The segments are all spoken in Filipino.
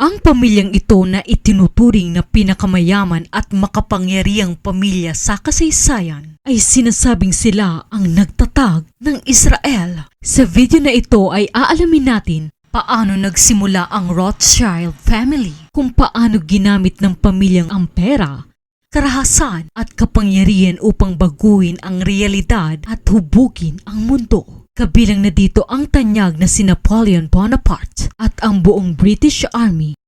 Ang pamilyang ito na itinuturing na pinakamayaman at makapangyarihang pamilya sa kasaysayan ay sinasabing sila ang nagtatag ng Israel. Sa video na ito ay aalamin natin paano nagsimula ang Rothschild family, kung paano ginamit ng pamilyang ang pera, karahasan at kapangyarihan upang baguhin ang realidad at hubugin ang mundo. Kabilang na dito ang tanyag na si Napoleon Bonaparte at ang buong British Army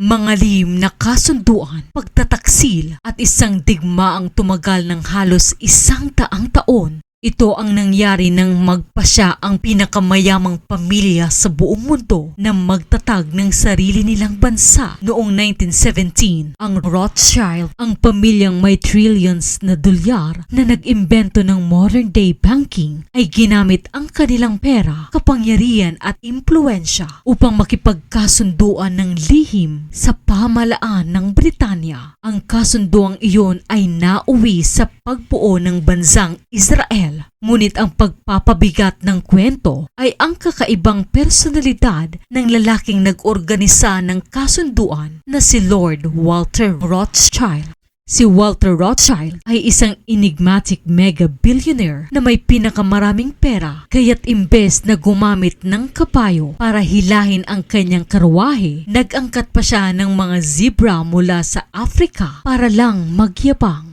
Mga lihim na kasunduan, pagtataksil at isang digma ang tumagal ng halos isang taang taon. Ito ang nangyari nang magpasya ang pinakamayamang pamilya sa buong mundo na magtatag ng sarili nilang bansa noong 1917. Ang Rothschild, ang pamilyang may trillions na dolyar na nag-imbento ng modern day banking ay ginamit ang kanilang pera, kapangyarihan at impluensya upang makipagkasunduan ng lihim sa pamalaan ng Britanya. Ang kasunduang iyon ay nauwi sa pagbuo ng bansang Israel. Ngunit ang pagpapabigat ng kwento ay ang kakaibang personalidad ng lalaking nag-organisa ng kasunduan na si Lord Walter Rothschild. Si Walter Rothschild ay isang enigmatic mega billionaire na may pinakamaraming pera kaya't imbes na gumamit ng kapayo para hilahin ang kanyang karwahe, nag-angkat pa siya ng mga zebra mula sa Africa para lang magyabang.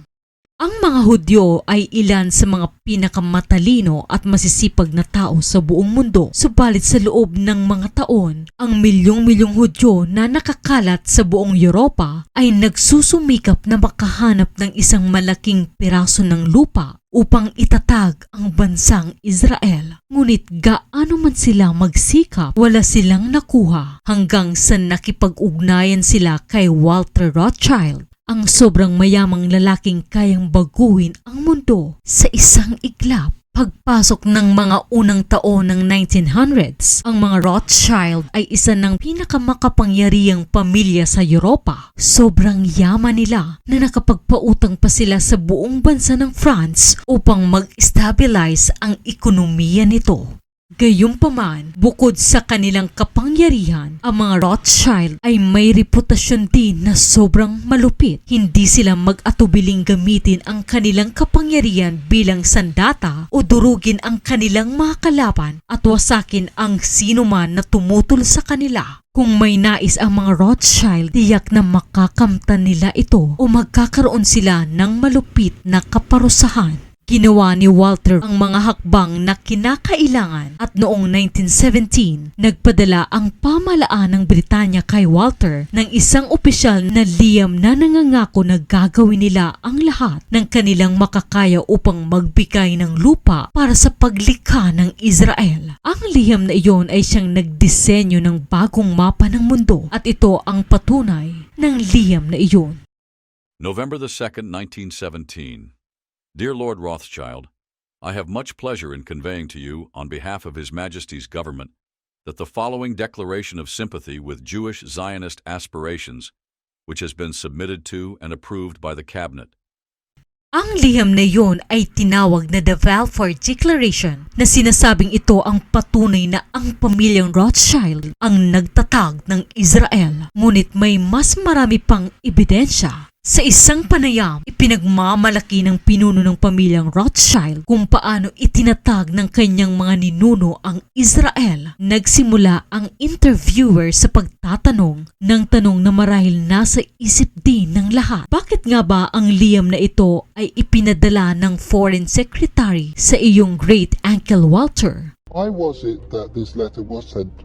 Ang mga Hudyo ay ilan sa mga pinakamatalino at masisipag na tao sa buong mundo. Subalit sa loob ng mga taon, ang milyong-milyong Hudyo na nakakalat sa buong Europa ay nagsusumikap na makahanap ng isang malaking piraso ng lupa upang itatag ang bansang Israel. Ngunit gaano man sila magsikap, wala silang nakuha hanggang sa nakipag-ugnayan sila kay Walter Rothschild ang sobrang mayamang lalaking kayang baguhin ang mundo sa isang iglap. Pagpasok ng mga unang taon ng 1900s, ang mga Rothschild ay isa ng pinakamakapangyarihang pamilya sa Europa. Sobrang yaman nila na nakapagpautang pa sila sa buong bansa ng France upang mag-stabilize ang ekonomiya nito. Gayunpaman, bukod sa kanilang kapangyarihan, ang mga Rothschild ay may reputasyon din na sobrang malupit. Hindi sila mag-atubiling gamitin ang kanilang kapangyarihan bilang sandata o durugin ang kanilang mga kalaban at wasakin ang sinuman na tumutol sa kanila. Kung may nais ang mga Rothschild, tiyak na makakamtan nila ito o magkakaroon sila ng malupit na kaparusahan. Ginawa ni Walter ang mga hakbang na kinakailangan at noong 1917, nagpadala ang pamalaan ng Britanya kay Walter ng isang opisyal na liyam na nangangako na gagawin nila ang lahat ng kanilang makakaya upang magbigay ng lupa para sa paglikha ng Israel. Ang liham na iyon ay siyang nagdisenyo ng bagong mapa ng mundo at ito ang patunay ng liham na iyon. November the 2nd, 1917. Dear Lord Rothschild, I have much pleasure in conveying to you, on behalf of His Majesty's government, that the following declaration of sympathy with Jewish Zionist aspirations, which has been submitted to and approved by the Cabinet, Ang liham na iyon ay tinawag na the Balfour Declaration na sinasabing ito ang patunay na ang pamilyang Rothschild ang nagtatag ng Israel. Ngunit may mas marami pang ebidensya. Sa isang panayam, ipinagmamalaki ng pinuno ng pamilyang Rothschild kung paano itinatag ng kanyang mga ninuno ang Israel. Nagsimula ang interviewer sa pagtatanong ng tanong na marahil nasa isip din ng lahat. Bakit nga ba ang liyam na ito ay ipinadala ng Foreign Secretary sa iyong great uncle Walter? Why was it that this letter was sent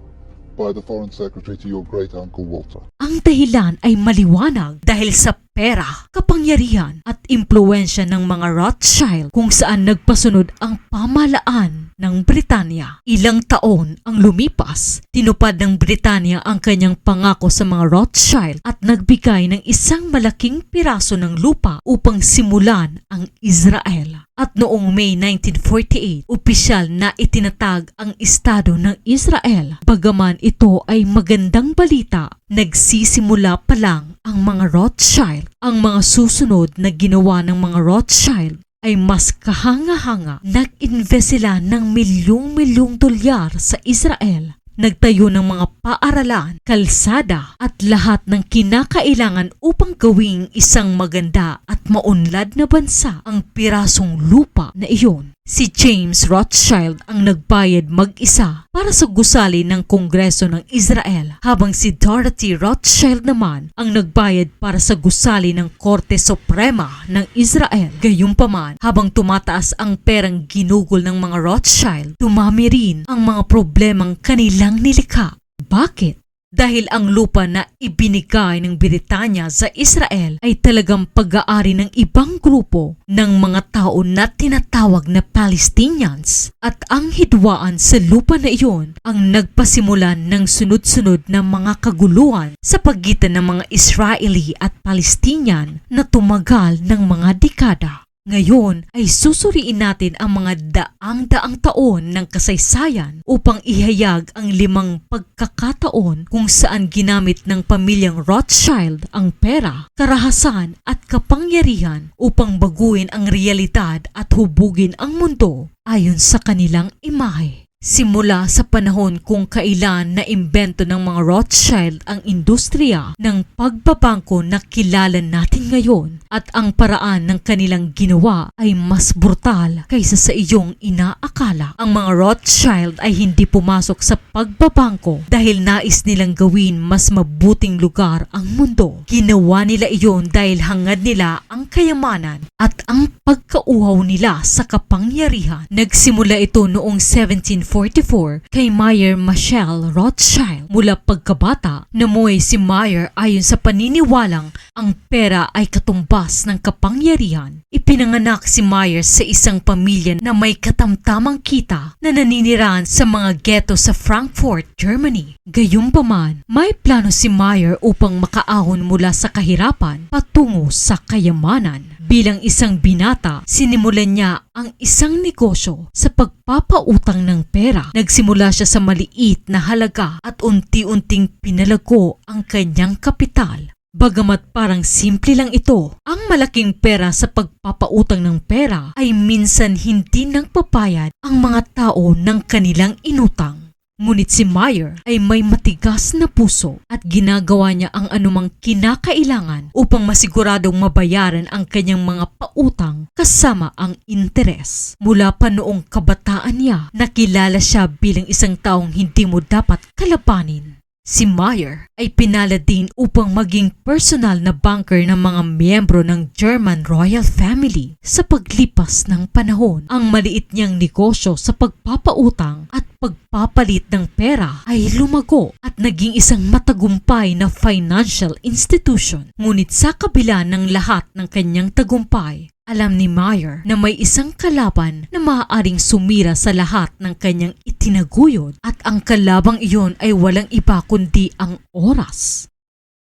by the Foreign Secretary to your great uncle Walter? Ang dahilan ay maliwanag dahil sa pera, kapangyarihan at impluensya ng mga Rothschild kung saan nagpasunod ang pamalaan ng Britanya. Ilang taon ang lumipas, tinupad ng Britanya ang kanyang pangako sa mga Rothschild at nagbigay ng isang malaking piraso ng lupa upang simulan ang Israel. At noong May 1948, opisyal na itinatag ang Estado ng Israel. Bagaman ito ay magandang balita, nagsisimula pa lang ang mga Rothschild. Ang mga susunod na ginawa ng mga Rothschild ay mas kahanga-hanga. Nag-invest sila ng milyong-milyong dolyar sa Israel. Nagtayo ng mga paaralan, kalsada at lahat ng kinakailangan upang gawing isang maganda at maunlad na bansa ang pirasong lupa na iyon. Si James Rothschild ang nagbayad mag-isa para sa gusali ng Kongreso ng Israel habang si Dorothy Rothschild naman ang nagbayad para sa gusali ng Korte Suprema ng Israel. Gayunpaman, habang tumataas ang perang ginugol ng mga Rothschild, dumami rin ang mga problemang kanilang nilikha. Bakit? Dahil ang lupa na ibinigay ng Britanya sa Israel ay talagang pag-aari ng ibang grupo ng mga tao na tinatawag na Palestinians. At ang hidwaan sa lupa na iyon ang nagpasimulan ng sunod-sunod na mga kaguluhan sa pagitan ng mga Israeli at Palestinian na tumagal ng mga dekada. Ngayon ay susuriin natin ang mga daang-daang taon ng kasaysayan upang ihayag ang limang pagkakataon kung saan ginamit ng pamilyang Rothschild ang pera, karahasan at kapangyarihan upang baguhin ang realidad at hubugin ang mundo ayon sa kanilang imahe. Simula sa panahon kung kailan na imbento ng mga Rothschild ang industriya ng pagbabangko na kilala natin ngayon at ang paraan ng kanilang ginawa ay mas brutal kaysa sa iyong inaakala. Ang mga Rothschild ay hindi pumasok sa pagbabangko dahil nais nilang gawin mas mabuting lugar ang mundo. Ginawa nila iyon dahil hangad nila ang kayamanan at ang pagkauhaw nila sa kapangyarihan. Nagsimula ito noong 1744 kay Meyer Michelle Rothschild. Mula pagkabata, namuhay si Meyer ayon sa paniniwalang ang pera ay katumbas ng kapangyarihan. Ipinanganak si Meyer sa isang pamilya na may katamtamang kita na naninirahan sa mga ghetto sa Frankfurt, Germany. Gayunpaman, may plano si Meyer upang makaahon mula sa kahirapan patungo sa kayamanan. Bilang isang binata, sinimulan niya ang isang negosyo sa pagpapautang ng pera. Nagsimula siya sa maliit na halaga at unti-unting pinalago ang kanyang kapital. Bagamat parang simple lang ito, ang malaking pera sa pagpapautang ng pera ay minsan hindi nang papayad ang mga tao ng kanilang inutang. Ngunit si Meyer ay may matigas na puso at ginagawa niya ang anumang kinakailangan upang masiguradong mabayaran ang kanyang mga pautang kasama ang interes. Mula pa noong kabataan niya, nakilala siya bilang isang taong hindi mo dapat kalabanin. Si Meyer ay pinala din upang maging personal na banker ng mga miyembro ng German royal family sa paglipas ng panahon. Ang maliit niyang negosyo sa pagpapautang at pagpapalit ng pera ay lumago at naging isang matagumpay na financial institution. Ngunit sa kabila ng lahat ng kanyang tagumpay, alam ni Meyer na may isang kalaban na maaaring sumira sa lahat ng kanyang itinaguyod at ang kalabang iyon ay walang iba kundi ang oras.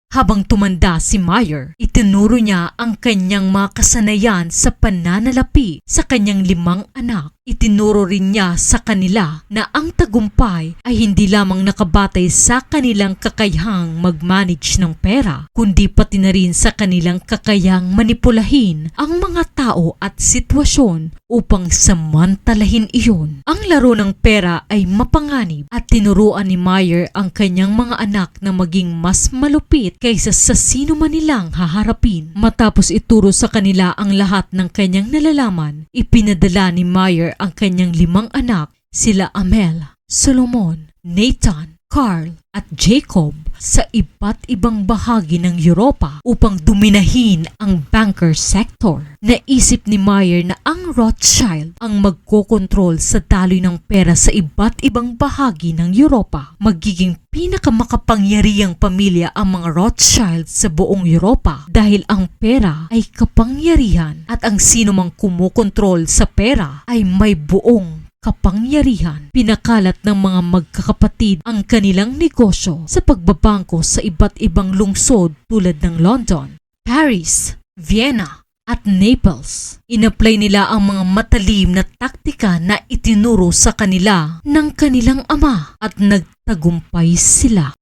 Habang tumanda si Meyer, itinuro niya ang kanyang mga kasanayan sa pananalapi sa kanyang limang anak. Itinuro rin niya sa kanila na ang tagumpay ay hindi lamang nakabatay sa kanilang kakayahang mag-manage ng pera, kundi pati na rin sa kanilang kakayang manipulahin ang mga tao at sitwasyon upang samantalahin iyon. Ang laro ng pera ay mapanganib at tinuruan ni Meyer ang kanyang mga anak na maging mas malupit kaysa sa sino man nilang haharapin. Matapos ituro sa kanila ang lahat ng kanyang nalalaman, ipinadala ni Meyer ang kanyang limang anak, sila Amel, Solomon, Nathan, Carl at Jacob sa iba't ibang bahagi ng Europa upang duminahin ang banker sector. Naisip ni Meyer na ang Rothschild ang magkokontrol sa daloy ng pera sa iba't ibang bahagi ng Europa. Magiging pinakamakapangyarihang pamilya ang mga Rothschild sa buong Europa dahil ang pera ay kapangyarihan at ang sino mang kumukontrol sa pera ay may buong kapangyarihan. Pinakalat ng mga magkakapatid ang kanilang negosyo sa pagbabangko sa iba't ibang lungsod tulad ng London, Paris, Vienna, at Naples. Inapply nila ang mga matalim na taktika na itinuro sa kanila ng kanilang ama at nagtagumpay sila.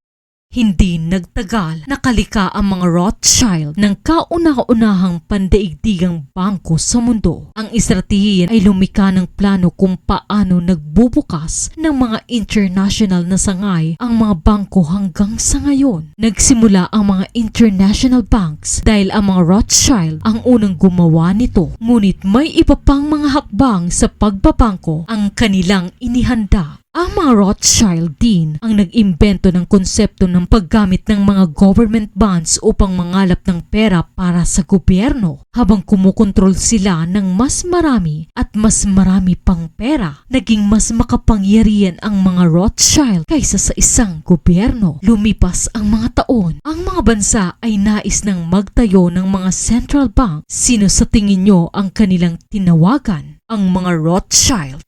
Hindi nagtagal nakalika ang mga Rothschild ng kauna-unahang pandaigdigang bangko sa mundo. Ang estratehiya ay lumika ng plano kung paano nagbubukas ng mga international na sangay ang mga bangko hanggang sa ngayon. Nagsimula ang mga international banks dahil ang mga Rothschild ang unang gumawa nito. Ngunit may iba pang mga hakbang sa pagbabangko ang kanilang inihanda. Ang mga Rothschild din ang nag-imbento ng konsepto ng paggamit ng mga government bonds upang mangalap ng pera para sa gobyerno habang kumukontrol sila ng mas marami at mas marami pang pera. Naging mas makapangyarihan ang mga Rothschild kaysa sa isang gobyerno. Lumipas ang mga taon. Ang mga bansa ay nais ng magtayo ng mga central bank. Sino sa tingin nyo ang kanilang tinawagan? Ang mga Rothschild.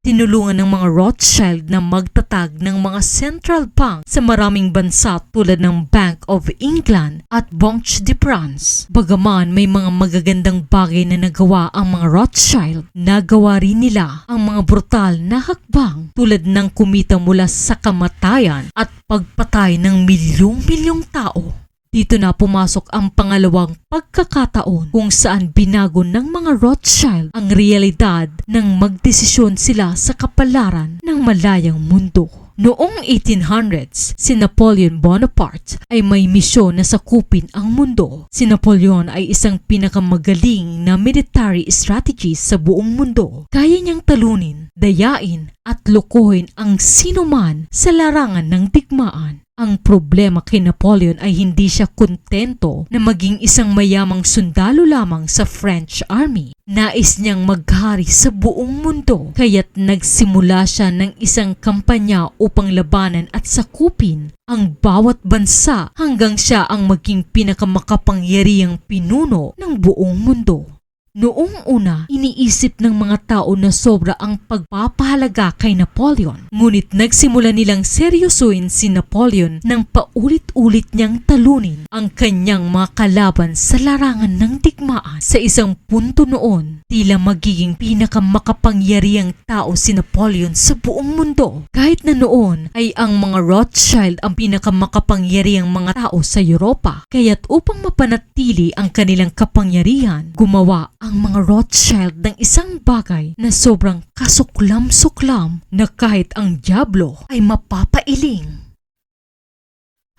Tinulungan ng mga Rothschild na magtatag ng mga central bank sa maraming bansa tulad ng Bank of England at Banque de France. Bagaman may mga magagandang bagay na nagawa ang mga Rothschild, nagawa rin nila ang mga brutal na hakbang tulad ng kumita mula sa kamatayan at pagpatay ng milyong-milyong tao. Dito na pumasok ang pangalawang pagkakataon kung saan binago ng mga Rothschild ang realidad nang magdesisyon sila sa kapalaran ng malayang mundo. Noong 1800s, si Napoleon Bonaparte ay may misyon na sakupin ang mundo. Si Napoleon ay isang pinakamagaling na military strategist sa buong mundo. Kaya niyang talunin, dayain at lukuhin ang sinuman sa larangan ng digmaan. Ang problema kay Napoleon ay hindi siya kontento na maging isang mayamang sundalo lamang sa French army. Nais niyang maghari sa buong mundo kaya't nagsimula siya ng isang kampanya upang labanan at sakupin ang bawat bansa hanggang siya ang maging pinakamakapangyarihang pinuno ng buong mundo. Noong una, iniisip ng mga tao na sobra ang pagpapahalaga kay Napoleon. Ngunit nagsimula nilang seryosuin si Napoleon nang paulit-ulit niyang talunin ang kanyang mga kalaban sa larangan ng digmaan. Sa isang punto noon, tila magiging pinakamakapangyarihang tao si Napoleon sa buong mundo. Kahit na noon ay ang mga Rothschild ang pinakamakapangyarihang mga tao sa Europa. Kaya't upang mapanatili ang kanilang kapangyarihan, gumawa ang mga Rothschild ng isang bagay na sobrang kasuklam-suklam na kahit ang Diablo ay mapapailing.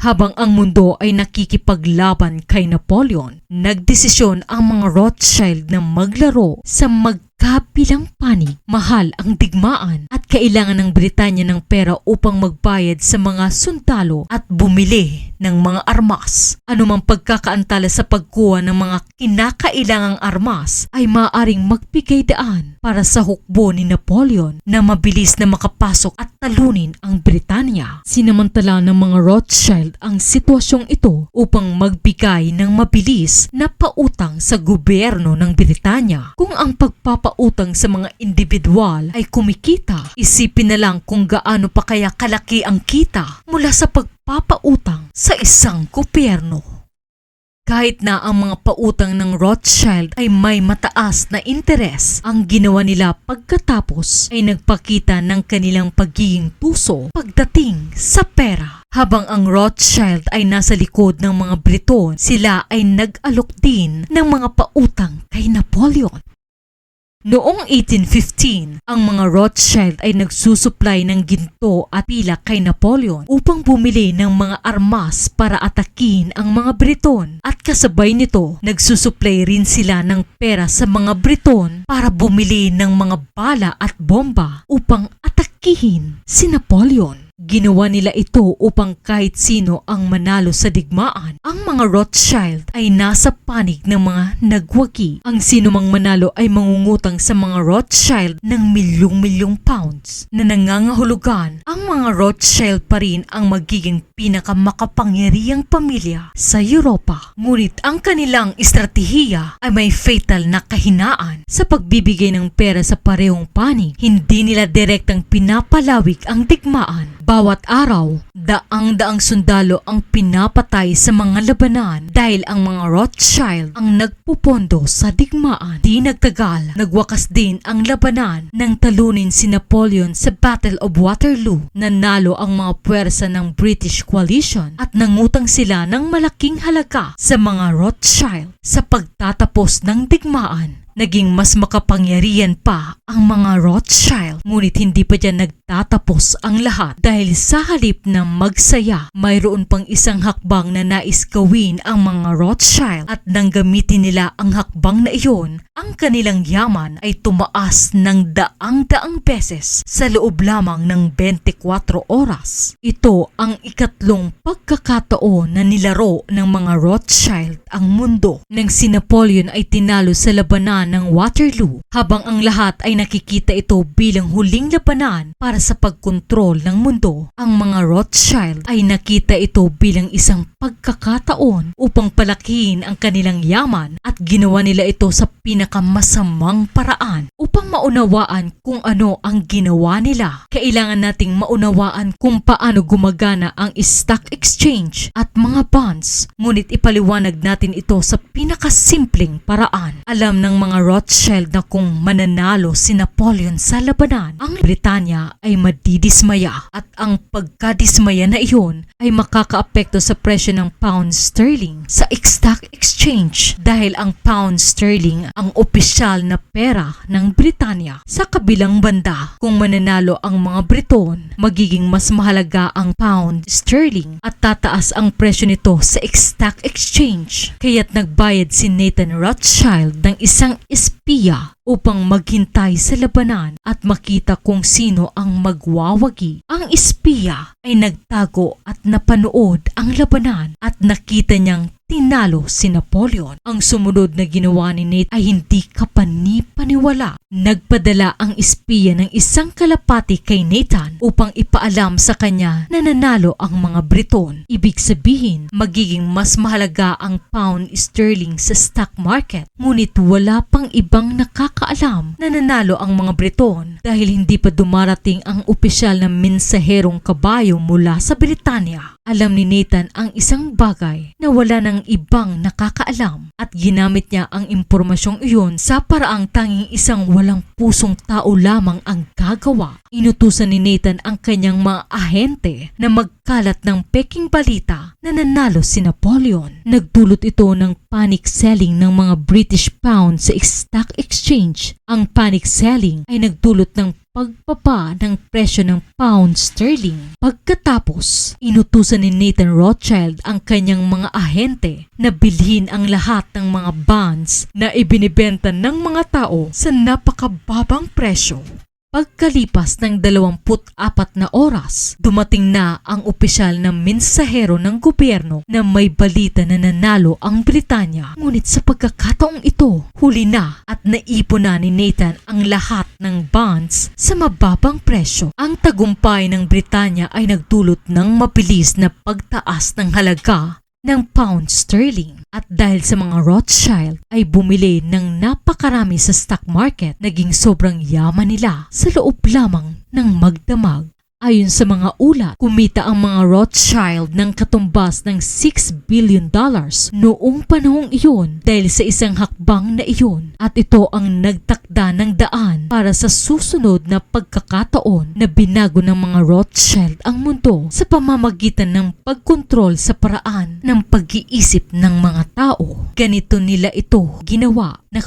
Habang ang mundo ay nakikipaglaban kay Napoleon, nagdesisyon ang mga Rothschild na maglaro sa magkabilang panig. Mahal ang digmaan at kailangan ng Britanya ng pera upang magbayad sa mga sundalo at bumili ng mga armas. Anumang pagkakaantala sa pagkuha ng mga kinakailangang armas ay maaring magbigay daan para sa hukbo ni Napoleon na mabilis na makapasok at talunin ang Britanya. Sinamantala ng mga Rothschild ang sitwasyong ito upang magbigay ng mabilis na pautang sa gobyerno ng Britanya. Kung ang pagpapautang sa mga individual ay kumikita, isipin na lang kung gaano pa kaya kalaki ang kita mula sa pagpapautang sa isang gobyerno. Kahit na ang mga pautang ng Rothschild ay may mataas na interes, ang ginawa nila pagkatapos ay nagpakita ng kanilang pagiging tuso pagdating sa pera. Habang ang Rothschild ay nasa likod ng mga Briton, sila ay nag-alok din ng mga pautang kay Napoleon. Noong 1815, ang mga Rothschild ay nagsusuplay ng ginto at pila kay Napoleon upang bumili ng mga armas para atakin ang mga Briton. At kasabay nito, nagsusuplay rin sila ng pera sa mga Briton para bumili ng mga bala at bomba upang atakihin si Napoleon. Ginawa nila ito upang kahit sino ang manalo sa digmaan. Ang mga Rothschild ay nasa panig ng mga nagwagi. Ang sino mang manalo ay mangungutang sa mga Rothschild ng milyong-milyong pounds na nangangahulugan. Ang mga Rothschild pa rin ang magiging pinakamakapangyarihang pamilya sa Europa. Ngunit ang kanilang estratehiya ay may fatal na kahinaan sa pagbibigay ng pera sa parehong panig. Hindi nila direktang pinapalawig ang digmaan. Bawat araw, daang-daang sundalo ang pinapatay sa mga labanan dahil ang mga Rothschild ang nagpupondo sa digmaan. Di nagtagal, nagwakas din ang labanan nang talunin si Napoleon sa Battle of Waterloo. Nanalo ang mga puwersa ng British Coalition at nangutang sila ng malaking halaga sa mga Rothschild sa pagtatapos ng digmaan. Naging mas makapangyarihan pa ang mga Rothschild. Ngunit hindi pa dyan nagtatapos ang lahat. Dahil sa halip na magsaya mayroon pang isang hakbang na nais gawin ang mga Rothschild. At nang gamitin nila ang hakbang na iyon ang kanilang yaman ay tumaas ng daang-daang beses sa loob lamang ng 24 oras. Ito ang ikatlong pagkakataon na nilaro ng mga Rothschild ang mundo. Nang si Napoleon ay tinalo sa labanan ng Waterloo habang ang lahat ay nakikita ito bilang huling labanan para sa pagkontrol ng mundo. Ang mga Rothschild ay nakita ito bilang isang pagkakataon upang palakihin ang kanilang yaman at ginawa nila ito sa pinakamasamang paraan upang maunawaan kung ano ang ginawa nila. Kailangan nating maunawaan kung paano gumagana ang stock exchange at mga bonds ngunit ipaliwanag natin ito sa pinakasimpleng paraan. Alam ng mga Rothschild na kung mananalo si Napoleon sa labanan, ang Britanya ay madidismaya at ang pagkadismaya na iyon ay makakaapekto sa presyo ng pound sterling sa stock exchange dahil ang pound sterling ang opisyal na pera ng Britanya. Sa kabilang banda, kung mananalo ang mga Briton, magiging mas mahalaga ang pound sterling at tataas ang presyo nito sa stock exchange. Kaya't nagbayad si Nathan Rothschild ng isang espiya upang maghintay sa labanan at makita kung sino ang magwawagi. Ang espiya ay nagtago at napanood ang labanan at nakita niyang tinalo si Napoleon. Ang sumunod na ginawa ni Nate ay hindi kapani-paniwala. Nagpadala ang espiya ng isang kalapati kay Nathan upang ipaalam sa kanya na nanalo ang mga Briton. Ibig sabihin, magiging mas mahalaga ang pound sterling sa stock market. Ngunit wala pang ibang nakakaalam na nanalo ang mga Briton dahil hindi pa dumarating ang opisyal na mensaherong kabayo mula sa Britanya. Alam ni Nathan ang isang bagay na wala ng ibang nakakaalam at ginamit niya ang impormasyong iyon sa paraang tanging isang walang pusong tao lamang ang gagawa. Inutusan ni Nathan ang kanyang mga ahente na magkalat ng peking balita na nanalo si Napoleon. Nagdulot ito ng panic selling ng mga British pound sa stock exchange. Ang panic selling ay nagdulot ng pagbaba ng presyo ng pound sterling. Pagkatapos, inutusan ni Nathan Rothschild ang kanyang mga ahente na bilhin ang lahat ng mga bonds na ibinibenta ng mga tao sa napakababang presyo. Pagkalipas ng 24 na oras, dumating na ang opisyal na mensahero ng gobyerno na may balita na nanalo ang Britanya. Ngunit sa pagkakataong ito, huli na at naipon na ni Nathan ang lahat ng bonds sa mababang presyo. Ang tagumpay ng Britanya ay nagdulot ng mabilis na pagtaas ng halaga ng pound sterling at dahil sa mga Rothschild ay bumili ng napakarami sa stock market naging sobrang yaman nila sa loob lamang ng magdamag. Ayon sa mga ulat, kumita ang mga Rothschild ng katumbas ng 6 billion dollars noong panahong iyon dahil sa isang hakbang na iyon at ito ang nagtakda ng daan para sa susunod na pagkakataon na binago ng mga Rothschild ang mundo sa pamamagitan ng pagkontrol sa paraan ng pag-iisip ng mga tao. Ganito nila ito ginawa na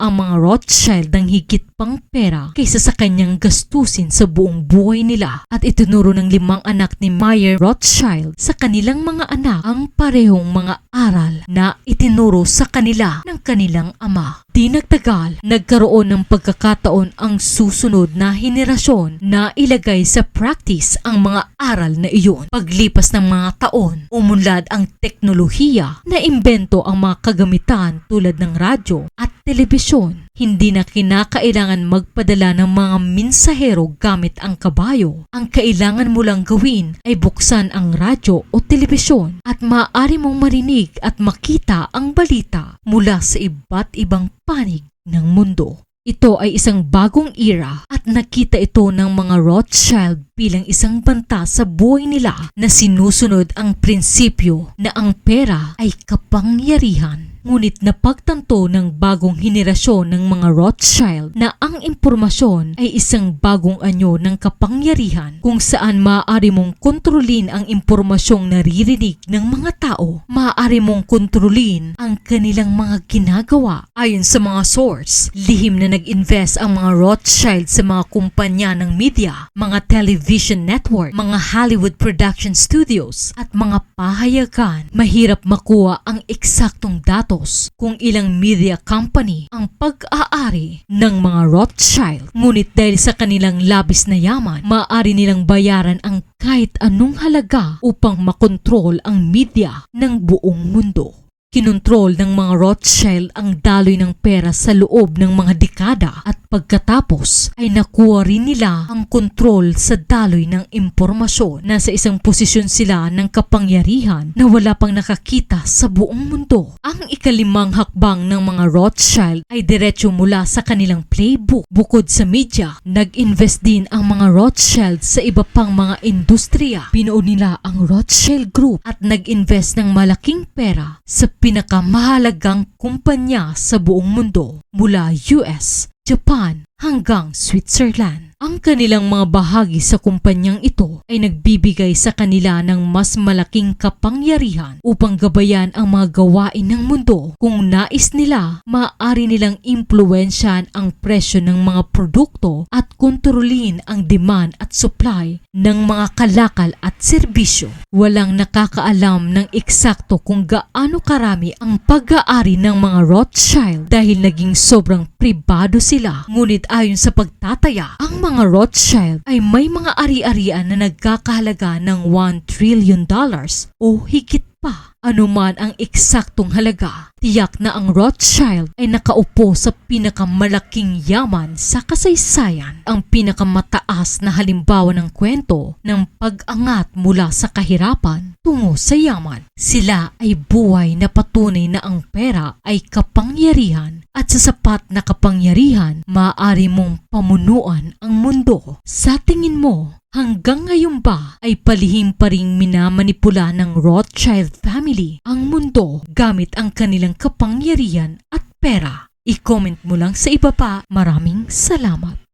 ang mga Rothschild ng higit pang pera kaysa sa kanyang gastusin sa buong buhay nila at itinuro ng limang anak ni Meyer Rothschild sa kanilang mga anak ang parehong mga aral na itinuro sa kanila ng kanilang ama. Di nagtagal, nagkaroon ng pagkakataon ang susunod na henerasyon na ilagay sa practice ang mga aral na iyon. Paglipas ng mga taon, umunlad ang teknolohiya na imbento ang mga kagamitan tulad ng radyo at telebisyon. Hindi na kinakailangan magpadala ng mga minsahero gamit ang kabayo. Ang kailangan mo lang gawin ay buksan ang radyo o telebisyon at maaari mong marinig at makita ang balita mula sa iba't ibang panig ng mundo. Ito ay isang bagong era at nakita ito ng mga Rothschild bilang isang banta sa buhay nila na sinusunod ang prinsipyo na ang pera ay kapangyarihan. Ngunit napagtanto ng bagong henerasyon ng mga Rothschild na ang impormasyon ay isang bagong anyo ng kapangyarihan kung saan maaari mong kontrolin ang impormasyong naririnig ng mga tao. Maaari mong kontrolin ang kanilang mga ginagawa. Ayon sa mga source, lihim na nag-invest ang mga Rothschild sa mga kumpanya ng media, mga television network, mga Hollywood production studios, at mga pahayagan. Mahirap makuha ang eksaktong datos kung ilang media company ang pag-aari ng mga Rothschild. Ngunit dahil sa kanilang labis na yaman, maaari nilang bayaran ang kahit anong halaga upang makontrol ang media ng buong mundo. Kinontrol ng mga Rothschild ang daloy ng pera sa loob ng mga dekada at pagkatapos ay nakuha rin nila ang kontrol sa daloy ng impormasyon. Nasa isang posisyon sila ng kapangyarihan na wala pang nakakita sa buong mundo. Ang ikalimang hakbang ng mga Rothschild ay diretso mula sa kanilang playbook. Bukod sa media, nag-invest din ang mga Rothschild sa iba pang mga industriya. Binuo nila ang Rothschild Group at nag-invest ng malaking pera sa pinakamahalagang kumpanya sa buong mundo mula US, Japan hanggang Switzerland. Ang kanilang mga bahagi sa kumpanyang ito ay nagbibigay sa kanila ng mas malaking kapangyarihan upang gabayan ang mga gawain ng mundo. Kung nais nila, maaari nilang impluensyahan ang presyo ng mga produkto at kontrolin ang demand at supply ng mga kalakal at serbisyo. Walang nakakaalam ng eksakto kung gaano karami ang pag-aari ng mga Rothschild dahil naging sobrang pribado sila. Ngunit ayon sa pagtataya, ang mga Rothschild ay may mga ari-arian na nagkakahalaga ng 1 trillion dollars o higit pa. Anuman ang eksaktong halaga, tiyak na ang Rothschild ay nakaupo sa pinakamalaking yaman sa kasaysayan. Ang pinakamataas na halimbawa ng kwento ng pag-angat mula sa kahirapan tungo sa yaman. Sila ay buhay na patunay na ang pera ay kapangyarihan at sa sapat na kapangyarihan, maaari mong pamunuan ang mundo. Sa tingin mo, hanggang ngayon ba ay palihim pa ring minamanipula ng Rothschild family ang mundo gamit ang kanilang kapangyarihan at pera? I-comment mo lang sa iba pa. Maraming salamat.